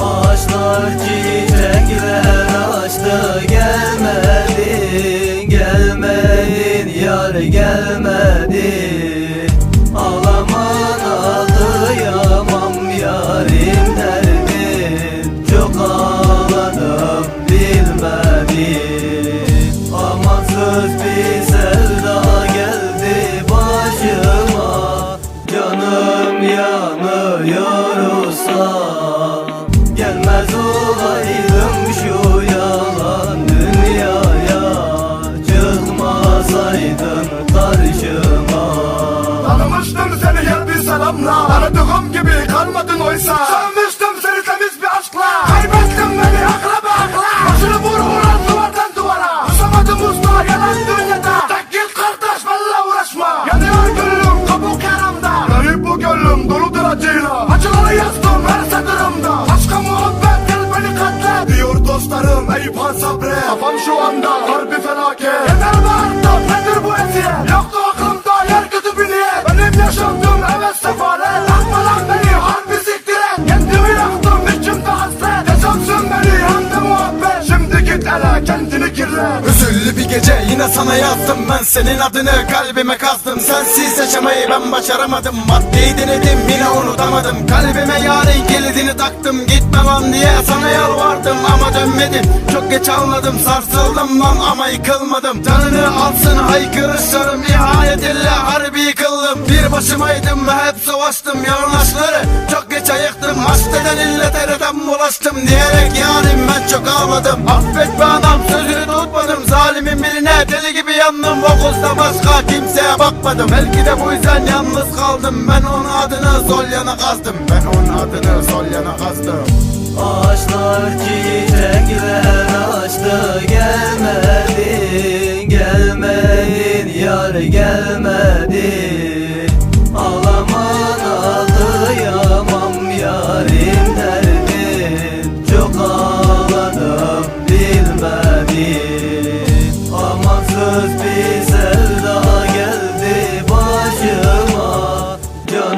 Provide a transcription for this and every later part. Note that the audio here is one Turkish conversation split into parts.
Ağaçlar çiçekler açtı gelmedin Gelmedin yar gelmedin. Ağlaman ağlayamam yarim derdin Çok ağladım bilmedim Amansız bir Çıkmasaydın karşıma. Tanımıştım seni yer bir selamla Aradığım gibi kalmadın oysa Bir gece yine sana yazdım. Ben senin adını kalbime kazdım. Sensiz yaşamayı ben başaramadım. Maddeyi denedim yine unutamadım. Kalbime yarın kilidini taktım. Gitme lan diye sana yalvardım ama dönmedim. Çok geç anladım sarsıldım lan ama yıkılmadım. Canını alsın haykırışlarım. İhanetinle harbi yıkıldım Bir başımaydım ve hep savaştım. Yanlışları Çok geç ayıktım. Hasreden illete neden bulaştım Diyerek yarim ben çok ağladım. Affet yandım Vokuzda başka kimseye bakmadım. Belki de bu yüzden yalnız kaldım. Ben onun adını sol kazdım. Ben onun adını sol kazdım. Ağaçlar çiçekler açtı. Gelmedin Gelmedin. Yar gelmedin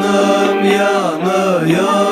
Canım yanıyor